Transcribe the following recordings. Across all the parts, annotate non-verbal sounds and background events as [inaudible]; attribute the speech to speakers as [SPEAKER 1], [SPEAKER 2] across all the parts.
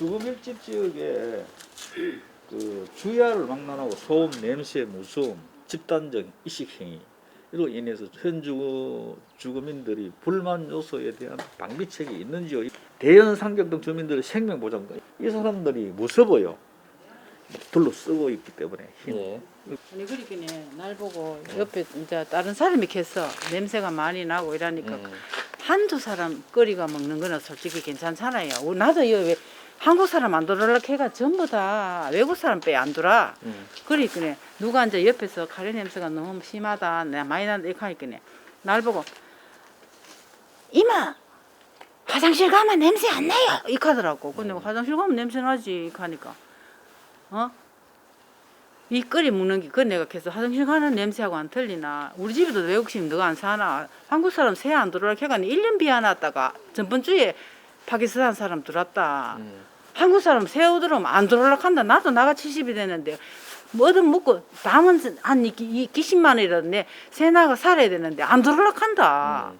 [SPEAKER 1] 주거밀집 지역에 그 주야를 막론하고 소음, 냄새, 무서움, 집단적 이식행위 이로 인해서 현 주거, 주거민들이 불만 요소에 대한 방비책이 있는지요. 대연 상격 등 주민들의 생명 보장과 이 사람들이 무서워요. 둘러쓰고 있기 때문에 힘.
[SPEAKER 2] 예.
[SPEAKER 3] 아니 그러니까 날 보고 옆에 이제 다른 사람이 겠어 냄새가 많이 나고 이러니까
[SPEAKER 2] 음.
[SPEAKER 3] 한두 사람 거리가 먹는 거는 솔직히 괜찮잖아요. 어, 나도 이거 왜 한국 사람 안 들어올라 해가 전부 다 외국 사람 빼안 들어.
[SPEAKER 2] 음.
[SPEAKER 3] 그러니까 누가 이제 옆에서 가래 냄새가 너무 심하다. 내가 많이 난다 이렇게 하니까 날 보고 이마 화장실 가면 냄새 안 나요. 이렇게 하더라고. 근데 화장실 가면 냄새 나지. 이렇게 하니까 어? 이 끓이 먹는 게, 그 내가 계속 화장실 가는 냄새하고 안 틀리나. 우리 집에도 외국식 너가 안 사나. 한국 사람 새 안 들어오라 해가니 1년 비워놨다가 전번 주에 파키스탄 사람 들어왔다.
[SPEAKER 2] 음.
[SPEAKER 3] 한국 사람 새우 들어오면 안 들어올라 한다. 나도 나가 70이 되는데. 뭐든 먹고 남은 한 이, 이, 20만 원이라도 내 새나가 살아야 되는데 안 들어올라 한다.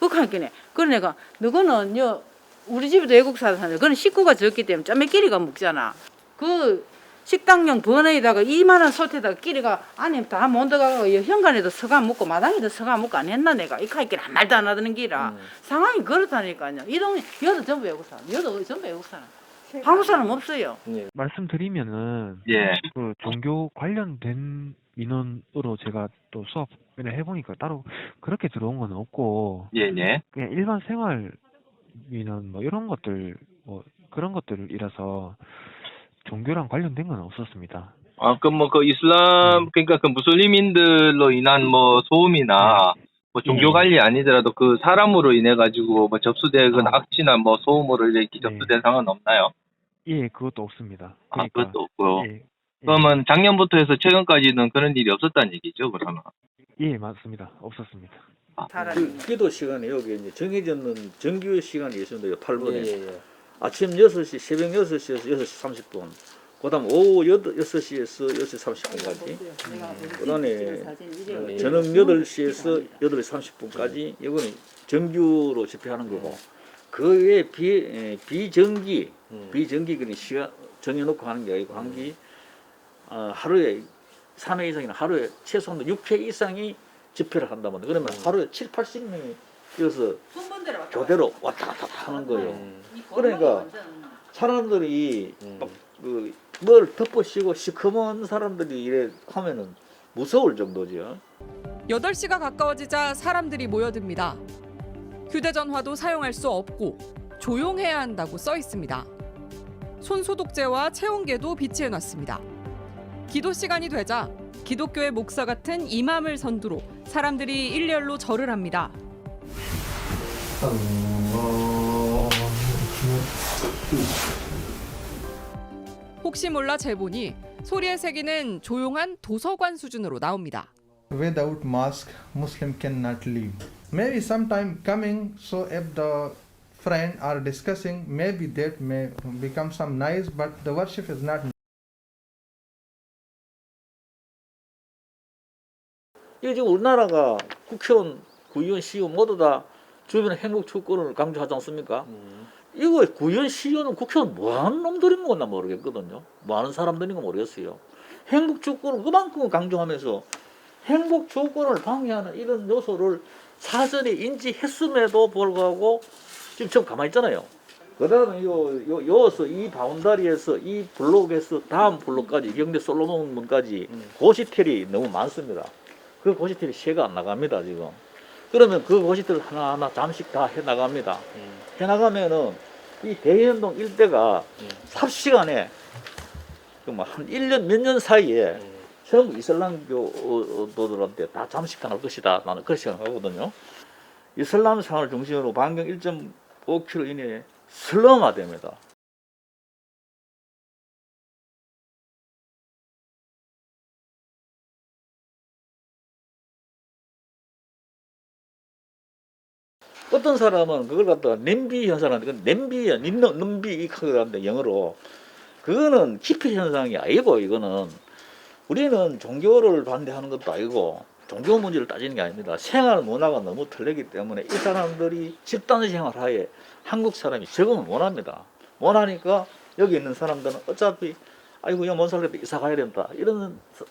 [SPEAKER 3] 그래 내가 너거는 요 우리 집에도 외국 사람 사는데 그건 식구가 적기 때문에 짜매끼리가 먹잖아. 그 식당용 번호에다가 2만 원 솥에다가 끼리가 안에 다 못들어가고 현관에도 서가 먹고 마당에도 서가 먹고 안 했나 내가 이 카이끼리 한 말도 안 하더는 기라
[SPEAKER 2] 음.
[SPEAKER 3] 상황이 그렇다니까요. 이 동네 여도 전부 외국 사람, 여도 전부 외국 사람. 한국 사람 없어요.
[SPEAKER 2] 예.
[SPEAKER 4] 말씀드리면은
[SPEAKER 5] 예.
[SPEAKER 4] 그 종교 관련된 민원으로 제가 또 수업을 해보니까 따로 그렇게 들어온 건 없고
[SPEAKER 5] 예, 예.
[SPEAKER 4] 그냥 일반 생활 민원 뭐 이런 것들 뭐 그런 것들이라서 종교랑 관련된 건 없었습니다.
[SPEAKER 5] 아, 그뭐그 이슬람 그러니까 그 무슬림인들로 인한 뭐 소음이나 뭐 종교
[SPEAKER 4] 예.
[SPEAKER 5] 관리 아니더라도 그 사람으로 인해 가지고 뭐 접수되거나
[SPEAKER 4] 아.
[SPEAKER 5] 악취나 뭐 소음으로 이렇게
[SPEAKER 4] 네.
[SPEAKER 5] 접수된 상황은 없나요?
[SPEAKER 4] 예, 그것도 없습니다.
[SPEAKER 5] 아,
[SPEAKER 4] 그러니까
[SPEAKER 5] 그것도 없고요.
[SPEAKER 4] 예, 예,
[SPEAKER 5] 그러면 작년부터 해서 최근까지는 그런 일이 없었다는 얘기죠, 그러면.
[SPEAKER 4] 예, 맞습니다. 없었습니다.
[SPEAKER 3] 사람이.
[SPEAKER 1] 그 기도 시간에 여기 이제 정해졌는 정규 시간이 있습니다. 8분에.
[SPEAKER 2] 예, 예, 예.
[SPEAKER 1] 아침 6시, 새벽 6시에서 6시 30분. 그 다음 오후 6시에서 6시 30분까지. 그다음에
[SPEAKER 2] 예.
[SPEAKER 1] 저녁 8시에서 8시 30분까지 이거는 정규로 집회하는 거고 그 외에 비, 에, 비정기,
[SPEAKER 2] 음.
[SPEAKER 1] 비정기 그냥 시간 정해놓고 하는 게 아니고 한기 어, 하루에 3회 이상이나 하루에 최소한 6회 이상이 집회를 한다면 그러면 하루에 7, 80명이 여기서 교대로 왔다 갔다 하는 거예요.
[SPEAKER 2] 음.
[SPEAKER 1] 그러니까 사람들이
[SPEAKER 2] 음.
[SPEAKER 1] 막 그, 뭘 덮어씌고 시커먼 사람들이 이래 하면은 무서울 정도죠.
[SPEAKER 6] 8시가 가까워지자 사람들이 모여듭니다. 휴대전화도 사용할 수 없고 조용해야 한다고 써 있습니다. 손 소독제와 체온계도 비치해 놨습니다. 기도 시간이 되자 기독교의 목사 같은 이맘을 선두로 사람들이 일렬로 절을 합니다. 혹시 몰라 재보니 소리의 세기는 조용한 도서관 수준으로 나옵니다.
[SPEAKER 7] without mask muslim cannot leave maybe sometime coming so if the friend are discussing maybe that may become some nice but the worship is not
[SPEAKER 1] 이게 지금 우리나라가 국회의원, 구의원, 시의원 모두 다 주변의 행복 추구를 강조하지 않습니까?
[SPEAKER 2] 음.
[SPEAKER 1] 이거 구의원, 시의원은 국회의원 뭐하는 놈들인 건나 모르겠거든요. 뭐하는 사람들인 거 모르겠어요. 행복 추구를 그만큼 강조하면서 행복 추구를 방해하는 이런 요소를 사전에 인지했음에도 불구하고 지금 좀 가만히 있잖아요. 그 다음에 요, 요, 요서 이 바운다리에서 이 블록에서 다음 블록까지 이경대 솔로몬 문까지
[SPEAKER 2] 음.
[SPEAKER 1] 고시텔이 너무 많습니다. 그 고시텔이 세가 안 나갑니다, 지금. 그러면 그 고시텔 하나하나 잠씩 다해 나갑니다.
[SPEAKER 2] 음.
[SPEAKER 1] 해 나가면은 이 대현동 일대가
[SPEAKER 2] 음.
[SPEAKER 1] 삽시간에 그한 1년 몇 년 사이에
[SPEAKER 2] 음.
[SPEAKER 1] 전부 이슬람교도들한테 다 잠식당할 것이다. 나는 그렇게 생각하거든요. 이슬람상을 중심으로 반경 1.5km 이내에 슬럼화됩니다. 어떤 사람은 그걸 갖다가 냄비 그건 냄비야, 닌너, 넘비 이카그라는데 영어로 그거는 키피 현상이 아니고 이거는 우리는 종교를 반대하는 것도 아니고 종교 문제를 따지는 게 아닙니다. 생활 문화가 너무 틀리기 때문에 이 사람들이 집단 생활 하에 한국 사람이 적응을 원합니다. 원하니까 여기 있는 사람들은 어차피 아이고 이거 못 살겠다 이사 가야 된다 이런 서-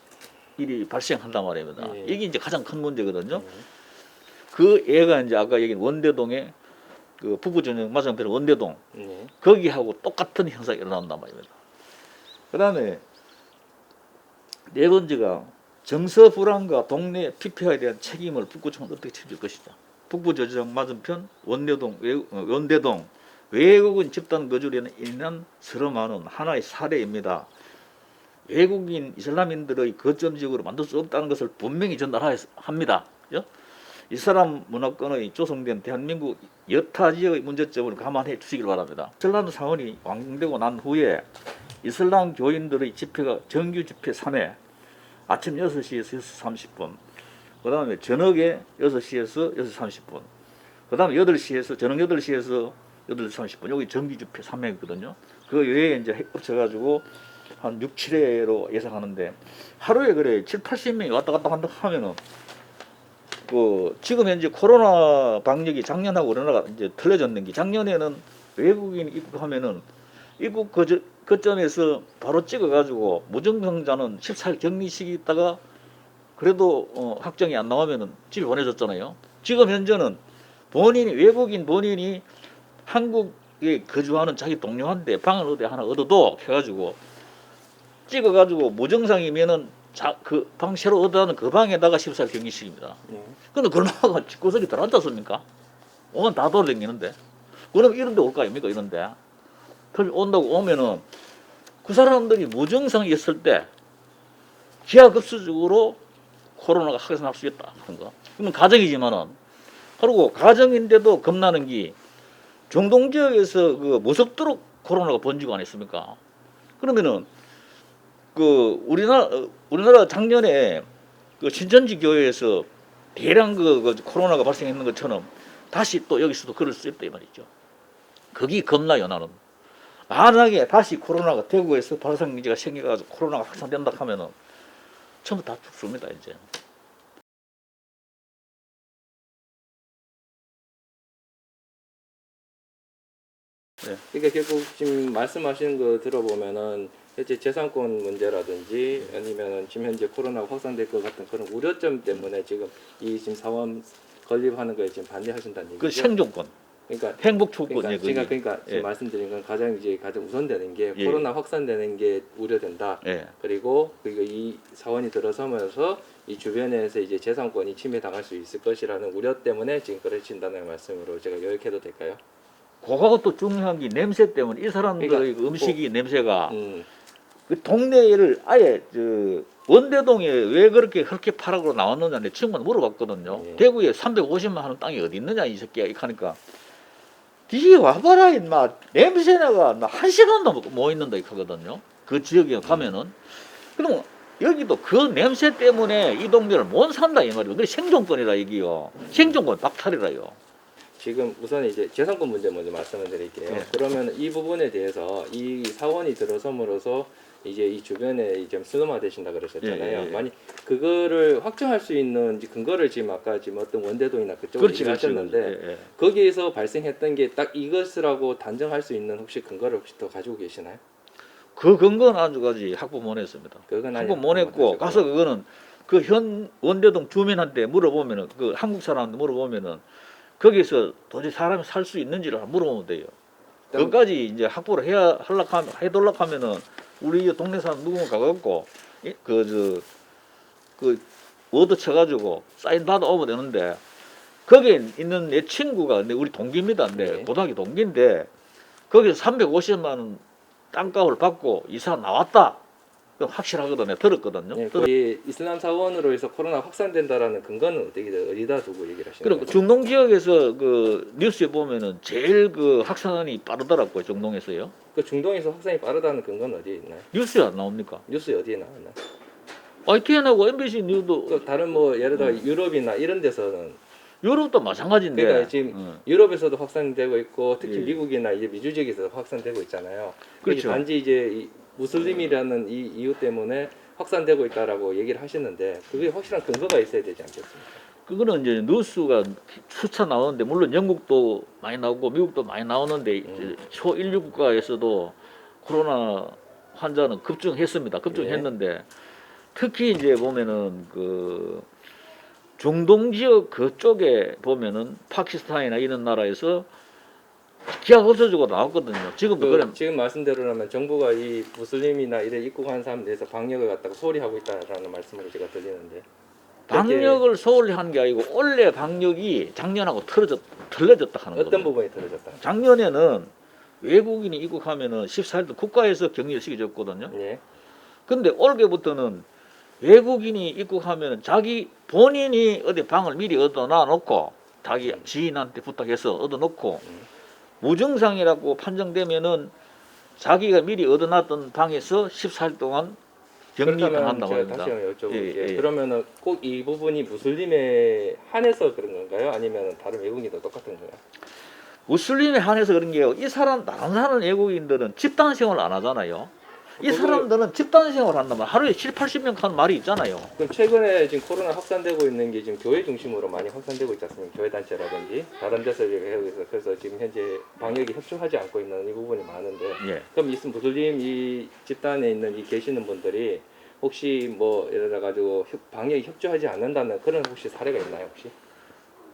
[SPEAKER 1] 일이 발생한단 말입니다.
[SPEAKER 2] 예.
[SPEAKER 1] 이게 이제 가장 큰 문제거든요. 그 애가 이제 아까 얘기한 원대동에 그 부부 전용 맞은편 원대동
[SPEAKER 2] 네.
[SPEAKER 1] 거기하고 똑같은 현상이 일어난단 말입니다. 그 다음에 네 번째가 정서 불안과 동네 피폐화에 대한 책임을 북구청은 어떻게 책임질 것이냐. 북부저지장 맞은편 원대동, 외, 어, 원대동 외국인 집단 거주로 인한 서름하는 하나의 사례입니다. 외국인 이슬람인들의 거점 지역으로 만들 수 없다는 것을 분명히 전달합니다. 죠? 이슬람 문화권의 조성된 대한민국 여타 지역의 문제점을 감안해 주시길 바랍니다. 이슬람 사원이 완공되고 난 후에 이슬람 교인들의 집회가 정규 집회 3회 아침 6시에서 6시 30분 그 다음에 저녁에 6시에서 6시 30분 그 다음에 8시에서 저녁 8시에서 8시 30분 여기 집회 3회거든요. 그 외에 이제 합쳐가지고 한 6, 7회로 예상하는데 하루에 그래 7, 80명이 왔다 갔다 한다 하면은 그 지금 현재 코로나 방역이 작년하고 우리나라가 이제 틀려졌는 게 작년에는 외국인 입국하면은 입국 그 거점에서 바로 찍어가지고 무증상자는 14일 격리식이 있다가 그래도 어, 확정이 안 나오면은 집에 보내줬잖아요. 지금 현재는 본인이 외국인 본인이 한국에 거주하는 자기 동료한테 방을 어디 하나 얻어도 해가지고 찍어가지고 무증상이면은 자, 그 방 새로 얻어는 그 방에다가 14일 격리식입니다.
[SPEAKER 2] 네.
[SPEAKER 1] 근데 그러다가 집구석이 [laughs] 들어앉지 않습니까? 오면 다 돌아다니는데. 그럼 이런 데 올 거 아닙니까? 이런 데. 그럼 온다고 오면은 그 사람들이 무증상이 있을 때 기하급수적으로 코로나가 확산할 수 있다. 하는 거. 그러면 가정이지만은 그리고 가정인데도 겁나는 게 중동 지역에서 그 무섭도록 코로나가 번지고 안 했습니까? 그러면은 그 우리나라 어, 우리나라 작년에 그 신천지 교회에서 대량 그, 그 코로나가 발생했는 것처럼 다시 또 여기서도 그럴 수 있다 이 말이죠. 거기 겁나요 나는. 만약에 다시 코로나가 대구에서 발생기가 생겨가지고 코로나가 확산된다 하면은 전부 다 죽습니다 이제.
[SPEAKER 2] 그러니까 결국 지금 말씀하시는 거 들어보면은 현재 재산권 문제라든지 아니면은 지금 현재 코로나가 확산될 것 같은 그런 우려점 때문에 지금 이 지금 사원 건립하는 거에 지금 반대하신다는 얘기죠.
[SPEAKER 1] 그 생존권,
[SPEAKER 2] 그러니까
[SPEAKER 1] 행복
[SPEAKER 2] 그러니까
[SPEAKER 1] 주권이
[SPEAKER 2] 제가
[SPEAKER 1] 그
[SPEAKER 2] 그러니까 지금
[SPEAKER 1] 예.
[SPEAKER 2] 말씀드린 건 가장 이제 가장 우선되는 게
[SPEAKER 1] 예.
[SPEAKER 2] 코로나 확산되는 게 우려된다.
[SPEAKER 1] 예.
[SPEAKER 2] 그리고 그리고 이 사원이 들어서면서 이 주변에서 이제 재산권이 침해당할 수 있을 것이라는 우려 때문에 지금 그러신다는 말씀으로 제가 요약해도 될까요?
[SPEAKER 1] 그거하고 또 중요한 게 냄새 때문에 이 사람들의
[SPEAKER 2] 그러니까
[SPEAKER 1] 그 음식이 냄새가
[SPEAKER 2] 음,
[SPEAKER 1] 그 동네를 아예 저 원대동에 왜 그렇게 그렇게 파라고 나왔느냐 내 친구한테 물어봤거든요.
[SPEAKER 2] 예.
[SPEAKER 1] 대구에 350만 하는 땅이 어디 있느냐 이 새끼야 이렇게 하니까 뒤에 와봐라 임마 냄새나가 나한 시간도 못- 못 있는다 이렇게 하거든요. 그 지역에 가면은 그럼 여기도 그 냄새 때문에 이 동네를 못 산다 이 말이에요. 그게 생존권이라 이게요. 생존권 박탈이라요.
[SPEAKER 2] 지금 우선 이제 재산권 문제 먼저 말씀을 드릴게요.
[SPEAKER 1] 네.
[SPEAKER 2] 그러면 이 부분에 대해서 이 사원이 들어섬으로써 이제 이 주변에 이제 슬럼화 되신다 그러셨잖아요.
[SPEAKER 1] 예, 예, 예.
[SPEAKER 2] 만약 그거를 확정할 수 있는 근거를 지금 아까 지금 어떤 원대동이나 그쪽으로 얘기하셨는데.
[SPEAKER 1] 예, 예.
[SPEAKER 2] 거기에서 발생했던 게 딱 이것이라고 단정할 수 있는 혹시 근거를 혹시 더 가지고 계시나요?
[SPEAKER 1] 그 근거는 아직까지 확보 못 했습니다.
[SPEAKER 2] 그건
[SPEAKER 1] 확보 못 했고 가서 그거는 그 현 원대동 주민한테 물어보면은 그 한국 사람한테 물어보면은 거기서 도저히 사람이 살 수 있는지를 물어보면 돼요. 그것까지 이제 확보를 해야 할락 하면 해돌락 하면은 우리 이 동네 사람 누구면 가갖고 그저그 워드 쳐가지고 사인 받아 오면 되는데 거기에 있는 내 친구가 내 우리 동기입니다. 내
[SPEAKER 2] 네.
[SPEAKER 1] 고등학교 동기인데 거기서 350만 원 땅값을 받고 이사 나왔다. 그 확실하거든요. 들었거든요.
[SPEAKER 2] 네,
[SPEAKER 1] 들었-
[SPEAKER 2] 거기 이슬람 사원으로 해서 코로나 확산된다라는 근거는 어떻게 어디다 두고 얘기를 하시나요?
[SPEAKER 1] 그리고 중동 지역에서 그 뉴스에 보면은 제일 그 확산이 빠르더라고요. 중동에서요.
[SPEAKER 2] 그 중동에서 확산이 빠르다는 근거는 어디에 있나요?
[SPEAKER 1] 뉴스에 안 나옵니까?
[SPEAKER 2] 뉴스 어디에 나왔나요?
[SPEAKER 1] ITN하고 MBC 뉴도
[SPEAKER 2] 또 다른 뭐 예를 들어 유럽이나 이런 데서는
[SPEAKER 1] 유럽도 마찬가지인데.
[SPEAKER 2] 그러니까 지금
[SPEAKER 1] 어.
[SPEAKER 2] 유럽에서도 확산되고 있고 특히
[SPEAKER 1] 예.
[SPEAKER 2] 미국이나 이제 미주 지역에서도 확산되고 있잖아요.
[SPEAKER 1] 그렇죠.
[SPEAKER 2] 단지 이제 이 무슬림이라는 이 이유 때문에 확산되고 있다라고 얘기를 하시는데 그게 확실한 근거가 있어야 되지 않겠습니까?
[SPEAKER 1] 그거는 이제 뉴스가 수차 나오는데 물론 영국도 많이 나오고 미국도 많이 나오는데
[SPEAKER 2] 음.
[SPEAKER 1] 초인류 국가에서도 코로나 환자는 급증했습니다. 급증했는데 특히 이제 보면은 그 중동 지역 그쪽에 보면은 파키스탄이나 이런 나라에서 기약 없어지고 나왔거든요. 지금도
[SPEAKER 2] 그
[SPEAKER 1] 그런
[SPEAKER 2] 지금 말씀대로라면 정부가 이 무슬림이나 이래 입국한 사람에 대해서 방역을 갖다가 소홀히 하고 있다라는 말씀으로 제가 들리는데
[SPEAKER 1] 방역을 소홀히 한 게 아니고 원래 방역이 작년하고 틀어졌 틀려졌다 하는
[SPEAKER 2] 어떤
[SPEAKER 1] 거예요.
[SPEAKER 2] 부분이 틀어졌다?
[SPEAKER 1] 작년에는 외국인이 입국하면은 14일도 국가에서 격리를 시켜줬거든요.
[SPEAKER 2] 예.
[SPEAKER 1] 근데 올해부터는 외국인이 입국하면 자기 본인이 어디 방을 미리 얻어놔 놓고 자기 지인한테 부탁해서 얻어 놓고 무증상이라고 판정되면은 자기가 미리 얻어놨던 방에서 14일 동안 격리를
[SPEAKER 2] 그렇다면
[SPEAKER 1] 한다고
[SPEAKER 2] 제가
[SPEAKER 1] 합니다.
[SPEAKER 2] 다시 한번 여쭤볼게요.
[SPEAKER 1] 예, 예.
[SPEAKER 2] 그러면은 꼭 이 부분이 무슬림에 한해서 그런 건가요? 아니면 다른 외국인도 똑같은 건가요?
[SPEAKER 1] 무슬림에 한해서 그런 게요. 이 사람 다른 사는 외국인들은 집단 생활 안 하잖아요. 이 사람들은 집단 생활 한다면 하루에 7, 80명 하는 말이 있잖아요.
[SPEAKER 2] 그럼 최근에 지금 코로나 확산되고 있는 게 지금 교회 중심으로 많이 확산되고 있지 않습니까? 교회 단체라든지 다른 데서 있어서 그래서 지금 현재 방역이 협조하지 않고 있는 이 부분이 많은데
[SPEAKER 1] 예.
[SPEAKER 2] 그럼 이 무슬림 이 집단에 있는 이 계시는 분들이 혹시 뭐 예를 들어 가지고 방역이 협조하지 않는다는 그런 혹시 사례가 있나요 혹시?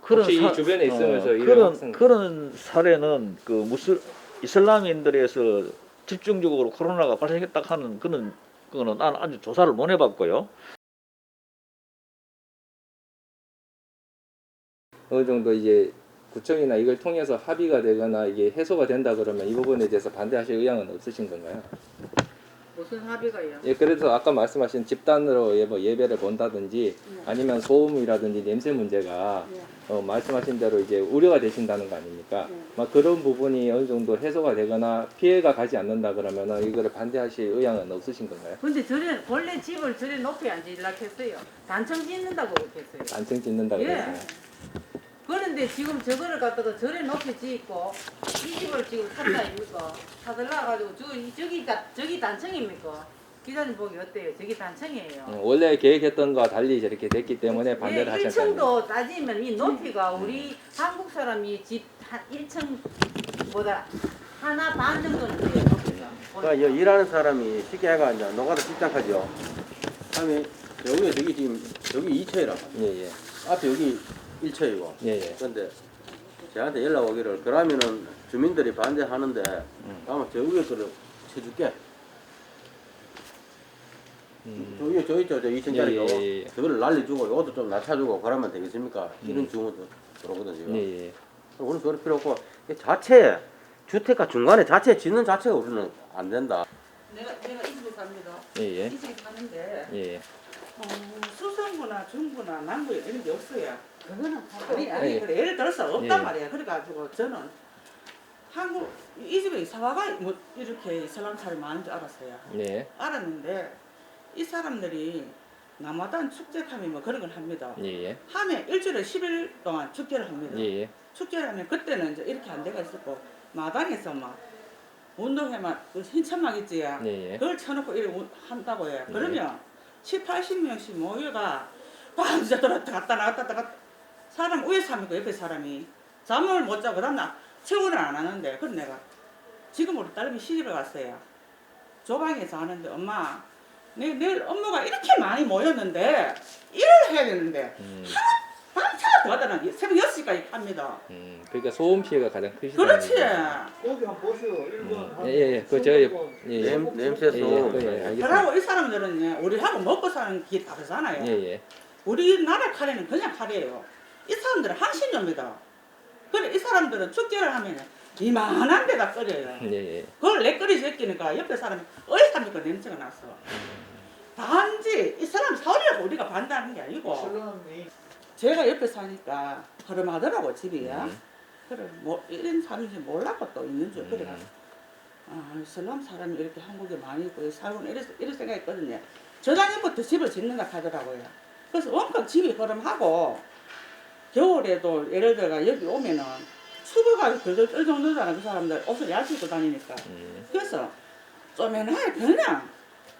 [SPEAKER 2] 혹시 이 주변에 있으면서 이런
[SPEAKER 1] 그런 그런 사례는 그 무슬 이슬람인들에서 집중적으로 코로나가 발생했다 하는 그런 그거는 나는 아주 조사를 못 해봤고요.
[SPEAKER 2] 어느 정도 이제 구청이나 이걸 통해서 합의가 되거나 이게 해소가 된다 그러면 이 부분에 대해서 반대하실 의향은 없으신 건가요?
[SPEAKER 3] 무슨 합의가요?
[SPEAKER 2] 예, 그래서 아까 말씀하신 집단으로 예, 뭐 예배를 본다든지 아니면 소음이라든지 냄새 문제가 어, 말씀하신 대로 이제 우려가 되신다는 거 아닙니까? 막 그런 부분이 어느 정도 해소가 되거나 피해가 가지 않는다 그러면은 이거를 반대하실 의향은 없으신 건가요?
[SPEAKER 3] 근데 저래 원래 집을 저래 높이 안 지으려고 했어요. 단층 짓는다고 했어요.
[SPEAKER 2] 단층 짓는다
[SPEAKER 3] 예.
[SPEAKER 2] 그랬어요.
[SPEAKER 3] 그런데 지금 저거를 갖다가 저래 높이 짓고 이 집을 지금 샀다 아닙니까? 사들라 가지고 저 저기 다 저기 단층입니까? 기자님 보기 어때요? 저기 단층이에요.
[SPEAKER 2] 어, 원래 계획했던 거와 달리 저렇게 됐기 때문에 반대를
[SPEAKER 3] 예,
[SPEAKER 2] 거예요.
[SPEAKER 3] 1층도 따지면 이 높이가 우리 한국 사람이 집 한 1층보다 하나 반 정도는 돼요. 높이가.
[SPEAKER 8] 그러니까 여- 일하는 사람이 쉽게 해가 이제 노가다 직장하죠. 다음에 여기 저기 지금 여기 2처이라
[SPEAKER 2] 예, 예.
[SPEAKER 8] 앞에 여기 1처이고.
[SPEAKER 2] 예, 예.
[SPEAKER 8] 근데 저한테 연락 오기를 그러면은 주민들이 반대하는데 아마 저 위에 거를 쳐줄게.
[SPEAKER 2] 음.
[SPEAKER 8] 저 위에 저 있죠 저 2층짜리가
[SPEAKER 2] 예, 예, 예.
[SPEAKER 8] 저거를 날려주고 이것도 좀 낮춰주고 그러면 되겠습니까? 이런 주문도 들어오거든 지금.
[SPEAKER 2] 예, 예.
[SPEAKER 8] 우리는 그럴 필요 없고 이 자체 주택가 중간에 자체 짓는 자체가 우리는 안 된다.
[SPEAKER 3] 내가 내가 이 집에 삽니다.
[SPEAKER 2] 예, 예.
[SPEAKER 3] 이 집에 사는데
[SPEAKER 2] 예, 예.
[SPEAKER 9] 어, 수성구나 중구나 남구에 이런 게 없어요.
[SPEAKER 3] 그거는
[SPEAKER 9] 아니, 아니
[SPEAKER 2] 예.
[SPEAKER 9] 그래 예를 들어서 없단
[SPEAKER 2] 예.
[SPEAKER 9] 말이야. 그래가지고 저는 한국 이 집에 이사와가 뭐 이렇게 이슬람 사람이 많은 줄 알았어요.
[SPEAKER 2] 예.
[SPEAKER 9] 알았는데 이 사람들이 남아단 축제하면 뭐 그런 걸 합니다.
[SPEAKER 2] 예, 예.
[SPEAKER 9] 하면 일주일에 10일 동안 축제를 합니다.
[SPEAKER 2] 예, 예.
[SPEAKER 9] 축제를 하면 그때는 이제 이렇게 안 돼가 있었고 마당에서 막 운동회만 그 흰천막 있지 야
[SPEAKER 2] 예, 예.
[SPEAKER 9] 그걸 쳐놓고 이렇게 운- 한다고 해요.
[SPEAKER 2] 네.
[SPEAKER 9] 그러면 7, 80명씩 모여가 밤새 들었다 갔다 나갔다 갔다 사람 위에 사람이고 옆에 사람이 잠을 못 자고 다음날 체온을 안 하는데 그래 내가 지금 우리 딸내미 시집을 갔어요. 조방에 사는데 엄마 내, 내일 업무가 이렇게 많이 모였는데 일을 해야 되는데
[SPEAKER 2] 음,
[SPEAKER 9] 밤새가 더 하다는 새벽 6시까지 합니다.
[SPEAKER 2] 음. 그러니까 소음 피해가 가장 크시다.
[SPEAKER 9] 그렇지.
[SPEAKER 1] 여기 한번 보시오.
[SPEAKER 2] 음. 예, 예, 예. 그, 저, 예, 예.
[SPEAKER 8] 냄, 냄새
[SPEAKER 2] 예,
[SPEAKER 8] 소.
[SPEAKER 2] 예, 예, 알겠습니다.
[SPEAKER 9] 그러고 이 사람들은 우리하고 먹고 사는 게 다르잖아요.
[SPEAKER 2] 예, 예.
[SPEAKER 9] 우리나라 카레는 그냥 카레예요. 이 사람들은 한신료입니다. 그래 이 사람들은 축제를 하면 이만한 데다 끓여요.
[SPEAKER 2] 예, 예.
[SPEAKER 9] 그걸 내 끓이 제끼니까 옆에 사람이 어이삽니까 냄새가 났어. 단지 이 사람 사오려고 우리가 반대하는 게 아니고 제가 옆에 사니까 허름하더라고 집이야.
[SPEAKER 2] 음.
[SPEAKER 9] 그래 뭐 이런 사람인지 몰랐고 또 있는 줄 그래.
[SPEAKER 2] 음.
[SPEAKER 9] 아 이슬람 사람이 이렇게 한국에 많이 있고 살고 이런 이런 생각했거든요. 저작년부터 집을 짓는다 하더라고요. 그래서 원격 집이 허름하고 겨울에도 예를 들어 여기 오면은 추위가 그저 쩔 정도잖아 그 사람들 옷을 얇게 입고 다니니까.
[SPEAKER 2] 음.
[SPEAKER 9] 그래서 쪼매나게 그냥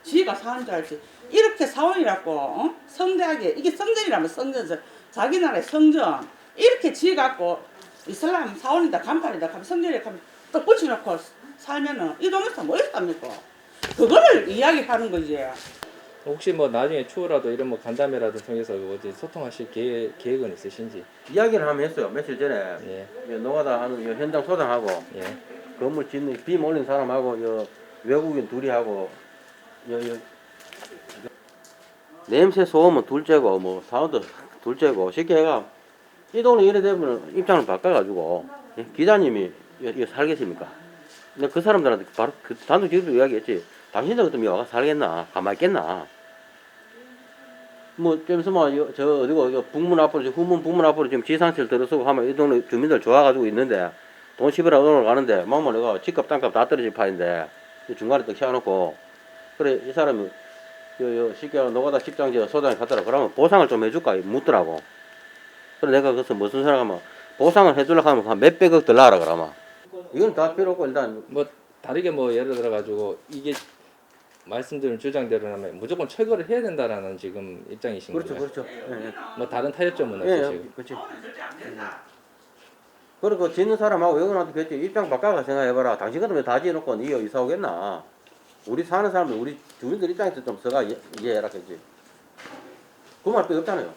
[SPEAKER 9] 지가 사는 줄 알지. 이렇게 사원이라고 어? 성대하게 이게 성전이라면 성전 자기 나라의 성전 이렇게 지어갖고 이슬람 사원이다 간판이다 하면 성전에 가면 또 붙여놓고 살면은 이 동네에서 뭐 있습니까? 그거를 이야기하는 거지.
[SPEAKER 2] 혹시 뭐 나중에 추후라도 이런 뭐 간담회라도 통해서 어디 소통하실 계획, 계획은 있으신지?
[SPEAKER 8] 이야기를 한번 했어요. 며칠 전에
[SPEAKER 2] 예,
[SPEAKER 8] 이 노가다 하는 이 현장 소장하고
[SPEAKER 2] 예.
[SPEAKER 8] 건물 짓는 빔 올린 사람하고 여 외국인 둘이 하고 여, 여 냄새 소음은 둘째고 뭐 사운드 둘째고 쉽게 해가 이 동네 이래 되면 입장을 바꿔가지고 예, 기자님이 여기 살겠습니까? 근데 그 사람들한테 바로 그 단도직입적으로 이야기했지. 당신들 같으면 와가 살겠나? 가만히 있겠나? 뭐 좀 있으면 여- 저 어디고 여 북문 앞으로 후문 북문 앞으로 지금 지상철 들어서고 하면 이 동네 주민들 좋아가지고 있는데 돈 10이라 오늘 가는데 막말 내가 집값 땅값 다 떨어질 판인데 이 중간에 또 세워놓고 그래 이 사람이 요, 요 쉽게 말하면 노가다 직장지 소장에 갔더라 그러면 보상을 좀 해줄까 묻더라고 그래 내가 그래서 무슨 생각하면 보상을 해주려고 하면 한 몇백억 들라라 그러면 이건 다 필요 없고 일단
[SPEAKER 2] 뭐 다르게 뭐 예를 들어 가지고 이게 말씀드린 주장대로라면 무조건 철거를 해야 된다라는 지금 입장이신
[SPEAKER 8] 그렇죠
[SPEAKER 2] 거예요.
[SPEAKER 8] 그렇죠 예, 예.
[SPEAKER 2] 뭐 다른 타협점은
[SPEAKER 8] 예,
[SPEAKER 2] 없으시고.
[SPEAKER 8] 예, 그렇지. 그리고 짓는 사람하고 외국인한테 그랬지 입장 바꿔가 생각해봐라. 당신 같으면 왜다 지어놓고 니 이사 오겠나? 우리 사는 사람들, 우리 주민들 입장에서 좀 서가 이해- 이해해라 했지. 그 말밖에 없잖아요.